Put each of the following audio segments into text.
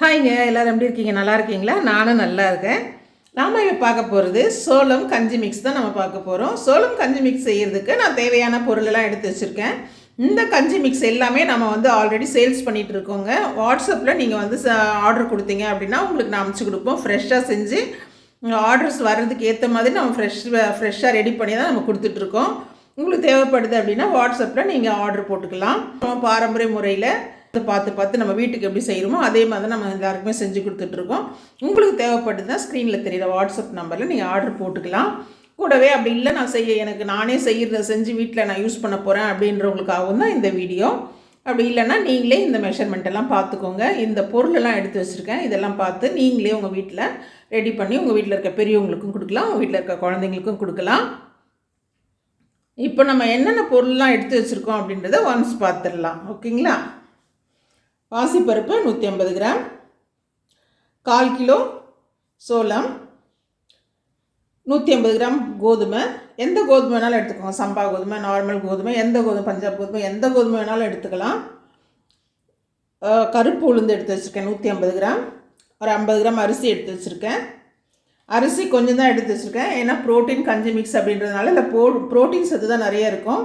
ஹாய்ங்க எல்லோரும் எப்படி இருக்கீங்க? நல்லா இருக்கீங்களா? நானும் நல்லா இருக்கேன். நாம் இப்போ பார்க்க போகிறது சோளம் கஞ்சி மிக்ஸ் தான் நம்ம பார்க்க போகிறோம் சோளம் கஞ்சி மிக்ஸ் செய்கிறதுக்கு நான் தேவையான பொருளெல்லாம் எடுத்து வச்சுருக்கேன். இந்த கஞ்சி மிக்ஸ் எல்லாமே நம்ம வந்து ஆல்ரெடி சேல்ஸ் பண்ணிகிட்டு இருக்கோங்க. வாட்ஸ்அப்பில் நீங்கள் வந்து ஆர்டர் கொடுத்தீங்க அப்படின்னா உங்களுக்கு நான் அமுச்சு கொடுப்போம். ஃப்ரெஷ்ஷாக செஞ்சு ஆர்டர்ஸ் வர்றதுக்கு ஏற்ற மாதிரி நம்ம ஃப்ரெஷ் ஃப்ரெஷ்ஷாக ரெடி பண்ணி தான் நம்ம கொடுத்துட்ருக்கோம் உங்களுக்கு தேவைப்படுது அப்படின்னா வாட்ஸ்அப்பில் நீங்கள் ஆர்டர் போட்டுக்கலாம். நம்ம பாரம்பரிய முறையில் பார்த்து பார்த்து நம்ம வீட்டுக்கு எப்படி செய்கிறோமோ அதே மாதிரி நம்ம எல்லாருக்குமே செஞ்சு கொடுத்துட்ருக்கோம். உங்களுக்கு தேவைப்படுதுன்னா ஸ்க்ரீனில் தெரியுற வாட்ஸ்அப் நம்பரில் நீங்கள் ஆர்டர் போட்டுக்கலாம். கூடவே அப்படி இல்லை நான் செய்ய எனக்கு நானே செய்கிறத செஞ்சு வீட்டில் நான் யூஸ் பண்ண போகிறேன் அப்படின்றவங்களுக்காகவும் தான் இந்த வீடியோ அப்படி இல்லைன்னா நீங்களே இந்த மெஷர்மெண்ட்டெல்லாம் பார்த்துக்கோங்க. இந்த பொருளெல்லாம் எடுத்து வச்சுருக்கேன். இதெல்லாம் பார்த்து நீங்களே உங்கள் வீட்டில் ரெடி பண்ணி உங்கள் வீட்டில் இருக்க பெரியவங்களுக்கும் கொடுக்கலாம். உங்கள் வீட்டில் இருக்க குழந்தைங்களுக்கும் கொடுக்கலாம். இப்போ நம்ம என்னென்ன பொருள்லாம் எடுத்து வச்சுருக்கோம் அப்படின்றத ஒன்ஸ் பார்த்துடலாம். ஓகேங்களா? பாசிப்பருப்பு நூற்றி ஐம்பது கிராம். கால் கிலோ சோளம் நூற்றி ஐம்பது கிராம் கோதுமை. எந்த கோதுமை வேணாலும் எடுத்துக்கோங்க. சம்பா கோதுமை நார்மல் கோதுமை எந்த கோதுமை பஞ்சாப் கோதுமை எந்த கோதுமை வேணாலும் எடுத்துக்கலாம். கருப்பு உளுந்து எடுத்து வச்சுருக்கேன் நூற்றி ஐம்பது கிராம். ஒரு ஐம்பது கிராம் அரிசி எடுத்து வச்சுருக்கேன். அரிசி கொஞ்சம் தான் எடுத்து வச்சுருக்கேன். ஏன்னா ப்ரோட்டீன் கஞ்சி மிக்ஸ் அப்படின்றதுனால இல்லை போ ப்ரோட்டீன் சத்து தான் நிறைய இருக்கும்.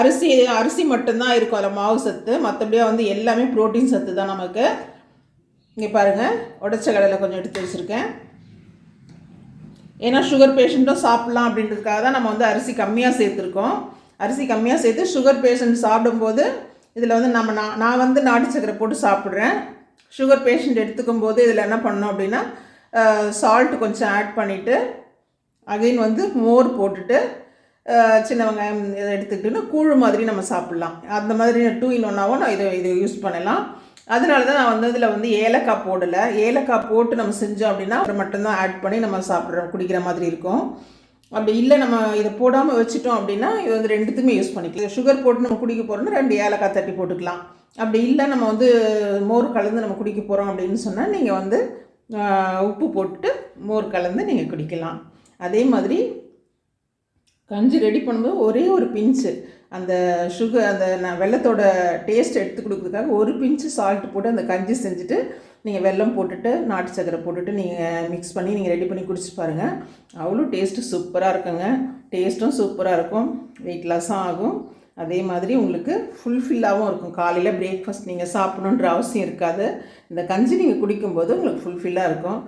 அரிசி அரிசி மட்டும்தான் இருக்கும் அதில் மாவு சத்து. மற்றபடியாக வந்து எல்லாமே ப்ரோட்டீன் சத்து தான் நமக்கு. இங்கே பாருங்கள் உடச்ச கடலை கொஞ்சம் எடுத்து வச்சுருக்கேன். ஏன்னா சுகர் பேஷண்ட்டும் சாப்பிட்லாம் அப்படின்றதுக்காக தான் நம்ம வந்து அரிசி கம்மியாக சேர்த்துருக்கோம். அரிசி கம்மியாக சேர்த்து சுகர் பேஷண்ட் சாப்பிடும்போது இதில் வந்து நம்ம நான் நான் வந்து நாட்டு சக்கரை போட்டு சாப்பிட்றேன். சுகர் பேஷண்ட் எடுத்துக்கும் போது இதில் என்ன பண்ணோம் அப்படின்னா சால்ட் கொஞ்சம் ஆட் பண்ணிவிட்டு அகைன் வந்து மோர் போட்டுட்டு சின்ன வெங்காயம் இதை எடுத்துக்கிட்டுன்னு கூழ் மாதிரி நம்ம சாப்பிட்லாம். அந்த மாதிரி டூ இன் ஒன்னாகவும் நான் இதை இதை யூஸ் பண்ணலாம். அதனால தான் நான் வந்து இதில் வந்து ஏலக்காய் போடலை. ஏலக்காய் போட்டு நம்ம செஞ்சோம் அப்படின்னா அப்புறம் மட்டும்தான் ஆட் பண்ணி நம்ம சாப்பிட்ற குடிக்கிற மாதிரி இருக்கும். அப்படி இல்லை நம்ம இதை போடாமல் வச்சுட்டோம் அப்படின்னா இது வந்து ரெண்டுத்துக்குமே யூஸ் பண்ணிக்கலாம். சுகர் போட்டு நம்ம குடிக்க போகிறோம்னா ரெண்டு ஏலக்காய் தட்டி போட்டுக்கலாம். அப்படி இல்லை நம்ம வந்து மோர் கலந்து நம்ம குடிக்க போகிறோம் அப்படின்னு சொன்னால் நீங்கள் வந்து உப்பு போட்டு மோர் கலந்து நீங்கள் குடிக்கலாம். அதே மாதிரி கஞ்சி ரெடி பண்ணும்போது ஒரே ஒரு பிஞ்சு அந்த சுகர் அந்த நான் வெள்ளத்தோட டேஸ்ட் எடுத்து கொடுக்குறதுக்காக ஒரு பிஞ்சு சால்ட் போட்டு அந்த கஞ்சி செஞ்சுட்டு நீங்கள் வெல்லம் போட்டுட்டு நாட்டு சக்கரை போட்டுட்டு நீங்கள் மிக்ஸ் பண்ணி நீங்கள் ரெடி பண்ணி குடிச்சு பாருங்கள் அவ்வளோ டேஸ்ட்டு சூப்பராக இருக்குங்க. டேஸ்ட்டும் சூப்பராக இருக்கும். வெயிட் லாஸும் ஆகும். அதே மாதிரி உங்களுக்கு ஃபுல்ஃபில்லாகவும் இருக்கும். காலையில் பிரேக்ஃபாஸ்ட் நீங்கள் சாப்பிடணுன்ற அவசியம் இருக்காது. இந்த கஞ்சி நீங்கள் குடிக்கும்போது உங்களுக்கு ஃபுல்ஃபில்லாக இருக்கும்.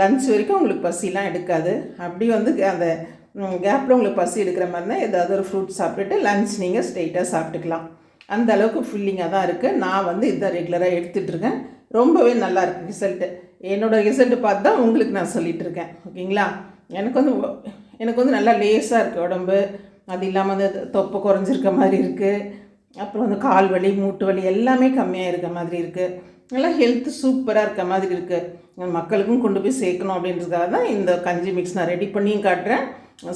லன்ச் வரைக்கும் உங்களுக்கு பசிலாம் எடுக்காது. அப்படி வந்து அந்த கேப்பில் உங்களுக்கு பசி எடுக்கிற மாதிரினா ஏதாவது ஒரு ஃப்ரூட் சாப்பிட்டுட்டு லஞ்ச் நீங்கள் ஸ்ட்ரெயிட்டாக சாப்பிட்டுக்கலாம். அந்த அளவுக்கு ஃபில்லிங்காக தான் இருக்குது நான் வந்து இதான் ரெகுலராக எடுத்துகிட்ருக்கேன் ரொம்பவே நல்லா இருக்குது ரிசல்ட்டு என்னோடய ரிசல்ட்டு பார்த்து தான் உங்களுக்கு நான் சொல்லிகிட்ருக்கேன் ஓகேங்களா? எனக்கு வந்து எனக்கு வந்து நல்லா லேஸாக இருக்குது உடம்பு. அது இல்லாமல் அந்த தொப்பை குறைஞ்சிருக்க மாதிரி இருக்குது அப்புறம் வந்து கால் வலி மூட்டு வலி எல்லாமே கம்மியாக இருக்க மாதிரி இருக்குது நல்லா ஹெல்த்து சூப்பராக இருக்க மாதிரி இருக்குது மக்களுக்கும் கொண்டு போய் சேர்க்கணும் அப்படின்றதுக்காக தான் இந்த கஞ்சி மிக்ஸ் நான் ரெடி பண்ணியும் காட்டுறேன்.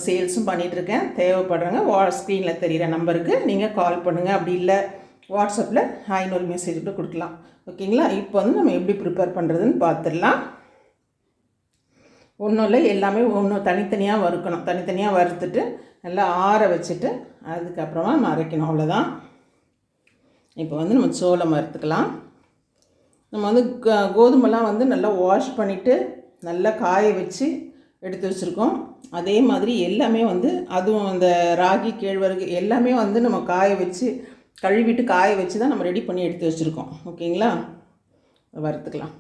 சேல்ஸும் பண்ணிகிட்ருக்கேன் தேவைப்படுறவங்க வா ஸ்க்ரீனில் தெரிகிற நம்பருக்கு நீங்கள் கால் பண்ணுங்கள் அப்படி இல்லை வாட்ஸ்அப்பில் ஹாய்னு ஒரு மெசேஜ் கூட கொடுக்கலாம். ஓகேங்களா இப்போ வந்து நம்ம எப்படி ப்ரிப்பேர் பண்ணுறதுன்னு பார்த்துடலாம் ஒன்றும் இல்லை எல்லாமே ஒன்றும் தனித்தனியாக வறுக்கணும். தனித்தனியாக வறுத்துட்டு நல்லா ஆற வச்சுட்டு அதுக்கப்புறமா நம்ம அரைக்கணும் அவ்வளோதான் இப்போ வந்து நம்ம சோளம் வறுத்துக்கலாம் நம்ம வந்து கோதுமைலாம் வந்து நல்லா வாஷ் பண்ணிவிட்டு நல்லா காய வச்சு எடுத்து வச்சுருக்கோம். அதே மாதிரி எல்லாமே வந்து அதுவும் அந்த ராகி கேழ்வரகு எல்லாமே வந்து நம்ம காய வச்சு கழுவிட்டு காய வச்சு தான் நம்ம ரெடி பண்ணி எடுத்து வச்சுருக்கோம். ஓகேங்களா? வறுத்துக்கலாம்.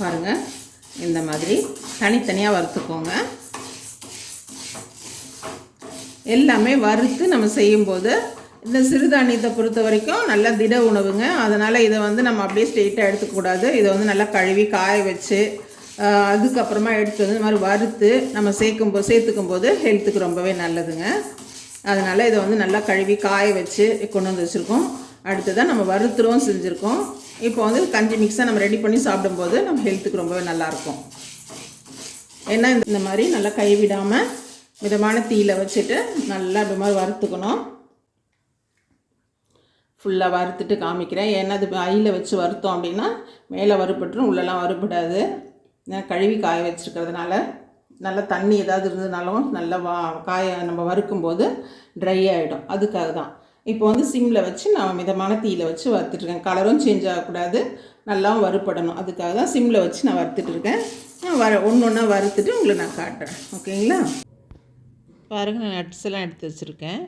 பாருங்கள் இந்த மாதிரி தனித்தனியாக வறுத்துக்கோங்க. எல்லாமே வறுத்து நம்ம செய்யும்போது இந்த சிறுதானியத்தை பொறுத்த வரைக்கும் நல்லா திட உணவுங்க. அதனால் இதை வந்து நம்ம அப்படியே ஸ்ட்ரெயிட்டாக எடுத்துக்கூடாது இதை வந்து நல்லா கழுவி காய வச்சு அதுக்கப்புறமா எடுத்து வந்து இந்த மாதிரி வறுத்து நம்ம சேர்க்கும் போது சேர்த்துக்கும் போது ஹெல்த்துக்கு ரொம்பவே நல்லதுங்க. அதனால் இதை வந்து நல்லா கழுவி காய வச்சு கொண்டு வந்து வச்சுருக்கோம். அடுத்ததான் நம்ம வறுத்துருவோம் செஞ்சுருக்கோம். இப்போ வந்து கஞ்சி மிக்ஸாக நம்ம ரெடி பண்ணி சாப்பிடும்போது நம்ம ஹெல்த்துக்கு ரொம்பவே நல்லாயிருக்கும் ஏன்னா இந்த மாதிரி நல்லா கைவிடாமல் மிதமான தீயில் வச்சுட்டு நல்லா இப்படி மாதிரி வறுத்துக்கணும். ஃபுல்லாக வறுத்துட்டு காமிக்கிறேன். ஏன்னா அது ஐயில் வச்சு வறுத்தோம் அப்படின்னா மேலே வறுபட்டுரும் உள்ளெல்லாம் வறுபடாது. கழுவி காய வச்சுருக்கிறதுனால நல்லா தண்ணி ஏதாவது இருந்ததுனாலும் நல்லா வா காய நம்ம வறுக்கும்போது ட்ரை ஆகிடும் அதுக்காக தான் இப்போ வந்து சிம்மில் வச்சு நான் மிதமான தீயில் வச்சு வறுத்துட்ருக்கேன் கலரும் சேஞ்ச் ஆகக்கூடாது. நல்லா வறுப்படணும் அதுக்காக தான் சிம்மில் வச்சு நான் வறுத்துட்ருக்கேன் நான் வர ஒன்று ஒன்றா வறுத்துட்டு உங்களுக்கு நான் காட்டுறேன். ஓகேங்களா? பாருங்கள் நான் நட்ஸ் எல்லாம் எடுத்து வச்சுருக்கேன்.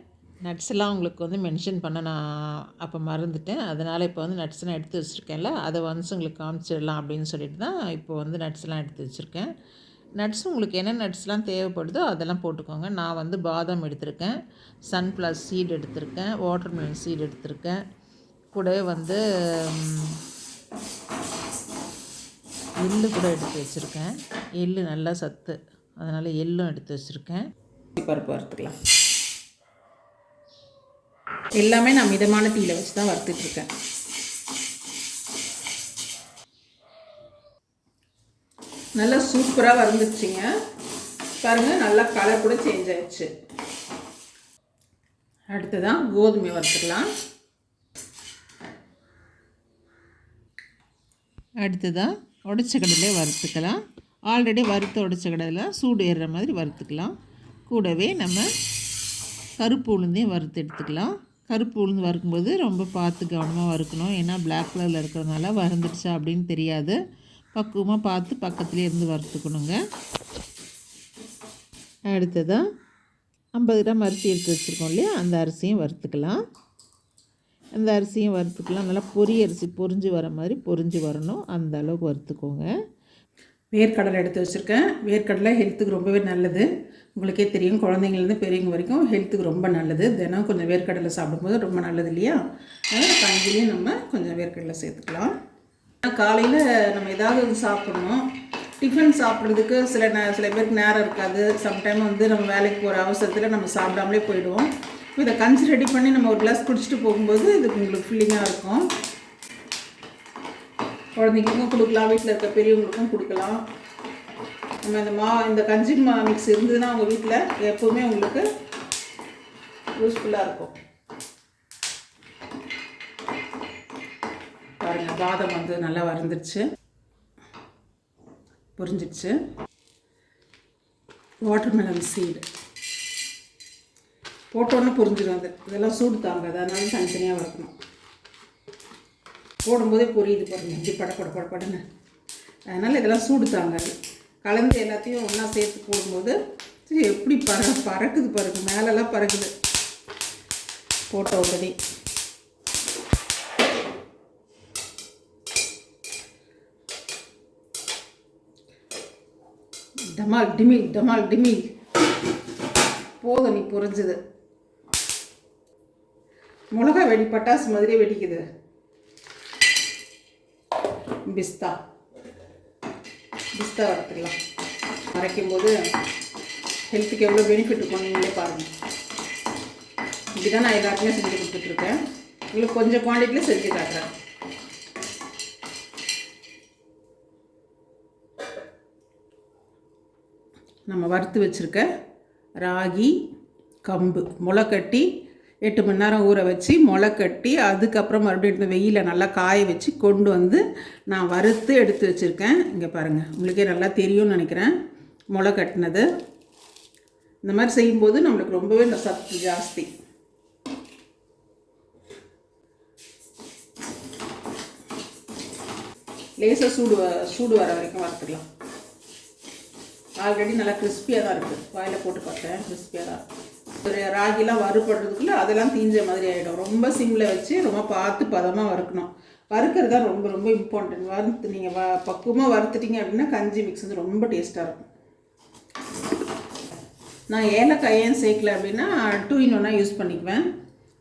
நட்ஸ் எல்லாம் உங்களுக்கு வந்து மென்ஷன் பண்ண நான் அப்போ மறந்துட்டேன். அதனால் இப்போ வந்து நட்ஸ் எல்லாம் எடுத்து வச்சுருக்கேன்ல. அதை வந்து உங்களுக்கு காமிச்சிடலாம் அப்படின்னு சொல்லிட்டு தான் இப்போ வந்து நட்ஸ் எல்லாம் எடுத்து வச்சுருக்கேன். நட்ஸ் உங்களுக்கு என்ன நட்ஸ்லாம் தேவைப்படுதோ அதெல்லாம் போட்டுக்கோங்க. நான் வந்து பாதாம் எடுத்திருக்கேன். சன்ஃப்ளவர் சீட் எடுத்திருக்கேன். வாட்டர்மெலன் சீட் எடுத்திருக்கேன். கூடவே வந்து எள்ளு கூட எடுத்து வச்சுருக்கேன். எள்ளு நல்லா சத்து. அதனால் எள்ளும் எடுத்து வச்சுருக்கேன். பருப்பு வறுத்துக்கலாம். எல்லாமே நான் மிதமான தீயில் வச்சு தான் வறுத்துட்ருக்கேன் நல்லா சூப்பராக வறுந்துச்சுங்க பாருங்கள் நல்லா கலர் கூட சேஞ்ச் ஆயிடுச்சு. அடுத்ததான் கோதுமை வறுத்துக்கலாம் அடுத்ததாக உடச்ச கடலை வறுத்துக்கலாம். ஆல்ரெடி வறுத்த உடச்ச கடலை சூடு ஏறுற மாதிரி வறுத்துக்கலாம். கூடவே நம்ம கருப்பு உளுந்தையும் வறுத்து எடுத்துக்கலாம். கருப்பு உளுந்து வறுக்கும்போது ரொம்ப பார்த்து கவனமாக வறுக்கணும். ஏன்னா பிளாக் கலரில் இருக்கிறதுனால வறந்துடுச்சா அப்படின்னு தெரியாது. பக்குவமாக பார்த்து பக்கத்துலேயே இருந்து வறுத்துக்கணுங்க. அடுத்ததாக ஐம்பது கிராம் அரிசி எடுத்து வச்சுருக்கோம் இல்லையா? அந்த அரிசியும் வறுத்துக்கலாம். அந்த அரிசியும் வறுத்துக்கலாம். நல்லா பொரி அரிசி பொரிஞ்சு வர மாதிரி பொரிஞ்சு வரணும். அந்த அளவுக்கு வறுத்துக்கோங்க. வேர்க்கடலை எடுத்து வச்சுருக்கேன். வேர்க்கடலை ஹெல்த்துக்கு ரொம்பவே நல்லது. உங்களுக்கே தெரியும் குழந்தைங்கலேருந்து பெரியவங்க வரைக்கும் ஹெல்த்துக்கு ரொம்ப நல்லது. தினம் கொஞ்சம் வேர்க்கடலை சாப்பிடும்போது ரொம்ப நல்லது இல்லையா? அதனால் கஞ்சிலையும் நம்ம கொஞ்சம் வேர்க்கடலை சேர்த்துக்கலாம். காலையில் நம்ம ஏதாவது சாப்பிட்ணும் சாப்பிடணும். டிஃபன் சாப்பிட்றதுக்கு சில நே சில பேருக்கு நேரம் இருக்காது. சம்டைம் வந்து நம்ம வேலைக்கு போகிற அவசரத்தில் நம்ம சாப்பிடாமலே போயிடுவோம். இதை கஞ்சி ரெடி பண்ணி நம்ம ஒரு கிளாஸ் குடிச்சிட்டு போகும்போது இது உங்களுக்கு ஃபில்லிங்காக இருக்கும். குழந்தைங்களுக்கும் கொடுக்கலாம். வீட்டில் இருக்க பெரியவங்களுக்கும் கொடுக்கலாம். நம்ம இந்த மா இந்த கஞ்சி மா மிக்ஸ் இருந்ததுன்னா உங்கள் வீட்டில் எப்போவுமே உங்களுக்கு யூஸ்ஃபுல்லாக இருக்கும். பாருங்கள் பாதம் வந்து நல்லா வறந்துருச்சு. புரிஞ்சிடுச்சு வாட்டர்மெலன் சீடு போட்டோன்னு புரிஞ்சிடும் அது. இதெல்லாம் சூடு தாங்காது அதனால தனித்தனியாக வளர்க்கணும் போடும்போதே பொரியுது பாருங்க இப்படி பட பட பட படன்னு. அதனால் இதெல்லாம் சூடு தாங்காது கலந்து எல்லாத்தையும் ஒன்றா சேர்த்து போடும்போது சரி எப்படி பற பறக்குது பாருங்க மேலெல்லாம் பறக்குது. போட்ட உடனே டமால் டிமில் டமால் டிமில். போதும் நீ புரிஞ்சுது. மிளகா வெடி பட்டாசு மாதிரியே வெடிக்குது. பிஸ்தா. பிஸ்தா வறுத்துக்கலாம் மறைக்கும்போது ஹெல்த்துக்கு எவ்வளோ பெனிஃபிட் இருக்கும் நீங்களே பாருங்கள் இப்படி தான் நான் எல்லாருக்குமே செஞ்சு கொடுத்துட்ருக்கேன் உங்களுக்கு கொஞ்சம் குவான்டிட்டியில் செஞ்சு காட்டுறேன். நம்ம வறுத்து வச்சுருக்க ராகி கம்பு. முளை கட்டி எட்டு மணி நேரம் ஊற வச்சு முளைக்கட்டி கட்டி அதுக்கப்புறம் மறுபடியும் எடுத்து வெயிலில் நல்லா காய வச்சு கொண்டு வந்து நான் வறுத்து எடுத்து வச்சுருக்கேன். இங்கே பாருங்கள் உங்களுக்கே நல்லா தெரியும்னு நினைக்கிறேன். முளை கட்டினது. இந்த மாதிரி செய்யும்போது நம்மளுக்கு ரொம்பவே இந்த சத்து ஜாஸ்தி. லேசாக சூடு வ- சூடு வர வரைக்கும் வறுத்துக்கலாம். ஆல்ரெடி நல்லா கிறிஸ்பியாக தான் இருக்குது வாயில் போட்டு பார்த்தேன். கிறிஸ்பியாக தான் ஒரு ராகிலாம் வறுபடுறதுக்குள்ளே அதெல்லாம் தீஞ்ச மாதிரி ஆகிடும் ரொம்ப சிம்மில் வச்சு ரொம்ப பார்த்து பதமாக வறுக்கணும். வறுக்கிறது தான் ரொம்ப ரொம்ப இம்பார்ட்டன்ட் வறுத்து நீங்கள் வ பக்குவமாக வறுத்துட்டீங்க அப்படின்னா கஞ்சி மிக்ஸ் வந்து ரொம்ப டேஸ்ட்டாக இருக்கும். நான் ஏலக்காய் ஏன் சேர்க்கல அப்படின்னா டூ இன் ஒன்னாக யூஸ் பண்ணிக்குவேன்.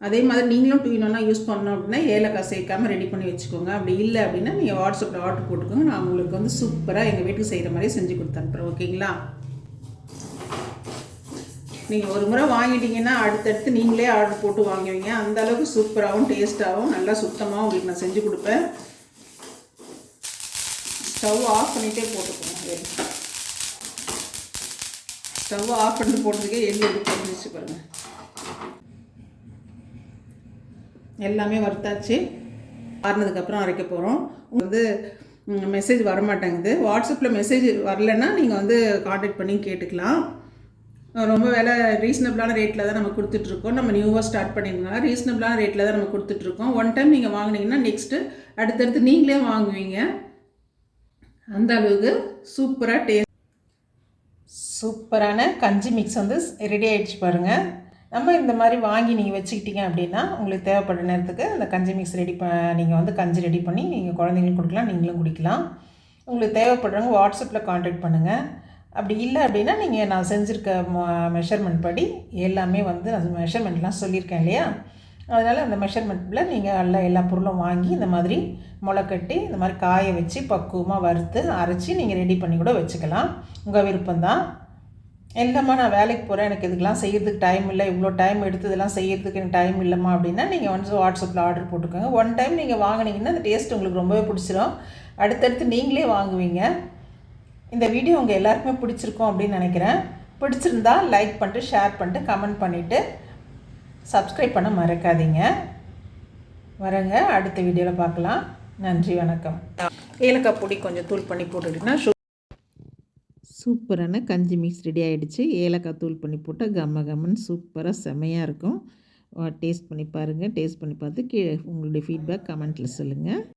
அதே மாதிரி நீங்களும் டூ இன் யூஸ் பண்ணோம் அப்படின்னா ஏலக்காய் சேர்க்காம ரெடி பண்ணி வச்சுக்கோங்க. அப்படி இல்லை அப்படின்னா நீங்கள் வாட்ஸ்அப்பில் ஆர்டர் போட்டுக்கோங்க. நான் உங்களுக்கு வந்து சூப்பராக எங்கள் வீட்டுக்கு செய்கிற மாதிரி செஞ்சு கொடுத்து அனுப்புகிறேன் ஓகேங்களா நீங்கள் ஒரு முறை வாங்கிட்டீங்கன்னா அடுத்தடுத்து நீங்களே ஆர்டர் போட்டு வாங்குவீங்க. அந்த அளவுக்கு சூப்பராகவும் டேஸ்ட்டாகவும் நல்லா சுத்தமாகவும் உங்களுக்கு நான் செஞ்சு கொடுப்பேன். ஸ்டவ் ஆஃப் பண்ணிகிட்டே போட்டுக்கோங்க. ஸ்டவ் ஆஃப் பண்ணிட்டு போட்டதுக்கே எள்ளு எடுத்து தெரிஞ்சிச்சு பாருங்கள் எல்லாமே வறுத்தாச்சு. ஆறுனதுக்கப்புறம் அரைக்க போகிறோம் வந்து மெசேஜ் வரமாட்டேங்குது. வாட்ஸ்அப்பில் மெசேஜ் வரலன்னா நீங்கள் வந்து காண்டாக்ட் பண்ணி கேட்டுக்கலாம். ரொம்ப விலை ரீசனபிளான ரேட்டில் தான் நம்ம கொடுத்துட்ருக்கோம். நம்ம நியூவாக ஸ்டார்ட் பண்ணியிருந்தனால ரீசனபிளான ரேட்டில் தான் நம்ம கொடுத்துட்ருக்கோம். ஒன் டைம் நீங்கள் வாங்குனீங்கன்னா நெக்ஸ்ட்டு அடுத்தடுத்து நீங்களே வாங்குவீங்க. அந்த அளவுக்கு சூப்பராக டேஸ்ட் சூப்பரான கஞ்சி மிக்ஸ் வந்து ரெடி ஆகிடுச்சு பாருங்கள் நம்ம இந்த மாதிரி வாங்கி நீங்கள் வச்சுக்கிட்டீங்க அப்படின்னா உங்களுக்கு தேவைப்படுற நேரத்துக்கு அந்த கஞ்சி மிக்ஸ் ரெடி ப நீங்கள் வந்து கஞ்சி ரெடி பண்ணி நீங்கள் குழந்தைங்களுக்கு கொடுக்கலாம் நீங்களும் குடிக்கலாம். உங்களுக்கு தேவைப்படுறவங்க வாட்ஸ்அப்பில் காண்டாக்ட் பண்ணுங்கள் அப்படி இல்லை அப்படின்னா நீங்கள் நான் செஞ்சுருக்க மெஷர்மெண்ட் படி எல்லாமே வந்து நான் மெஷர்மெண்ட்லாம் சொல்லியிருக்கேன் இல்லையா? அதனால் அந்த மெஷர்மெண்ட்டில் நீங்கள் எல்லா எல்லா பொருளும் வாங்கி இந்த மாதிரி முளை கட்டி இந்த மாதிரி காய வச்சு பக்குவமாக வறுத்து அரைச்சி நீங்கள் ரெடி பண்ணி கூட வச்சுக்கலாம். உங்கள் விருப்பம்தான். இல்லைம்மா நான் வேலைக்கு போகிறேன் எனக்கு இதுக்கெல்லாம் செய்கிறதுக்கு டைம் இல்லை. இவ்வளோ டைம் எடுத்து இதெல்லாம் செய்கிறதுக்கு எனக்கு டைம் இல்லைம்மா அப்படின்னா நீங்கள் வந்து வாட்ஸ்அப்பில் ஆர்டர் போட்டுக்கோங்க. ஒன் டைம் நீங்கள் வாங்கினீங்கன்னா அந்த டேஸ்ட் உங்களுக்கு ரொம்பவே பிடிச்சிரும். அடுத்தடுத்து நீங்களே வாங்குவீங்க. இந்த வீடியோ உங்கள் எல்லாருக்குமே பிடிச்சிருக்கும் அப்படின்னு நினைக்கிறேன். பிடிச்சிருந்தா லைக் பண்ணிட்டு ஷேர் பண்ணிட்டு கமெண்ட் பண்ணிவிட்டு சப்ஸ்கிரைப் பண்ண மறக்காதீங்க. வரேங்க. அடுத்த வீடியோவில் பார்க்கலாம். நன்றி வணக்கம். ஏலக்காய் பொடி கொஞ்சம் தூள் பண்ணி போட்டுக்கிட்டிங்கன்னா சூப்பரான கஞ்சி மிக்ஸ் ரெடி ஆகிடுச்சு ஏலக்காய் தூள் பண்ணி போட்டால் கம்ம கம்மன்னு சூப்பராக செமையாக இருக்கும். டேஸ்ட் பண்ணி பாருங்கள் டேஸ்ட் பண்ணி பார்த்து கீழே உங்களுடைய ஃபீட்பேக் கமெண்ட்டில் சொல்லுங்கள்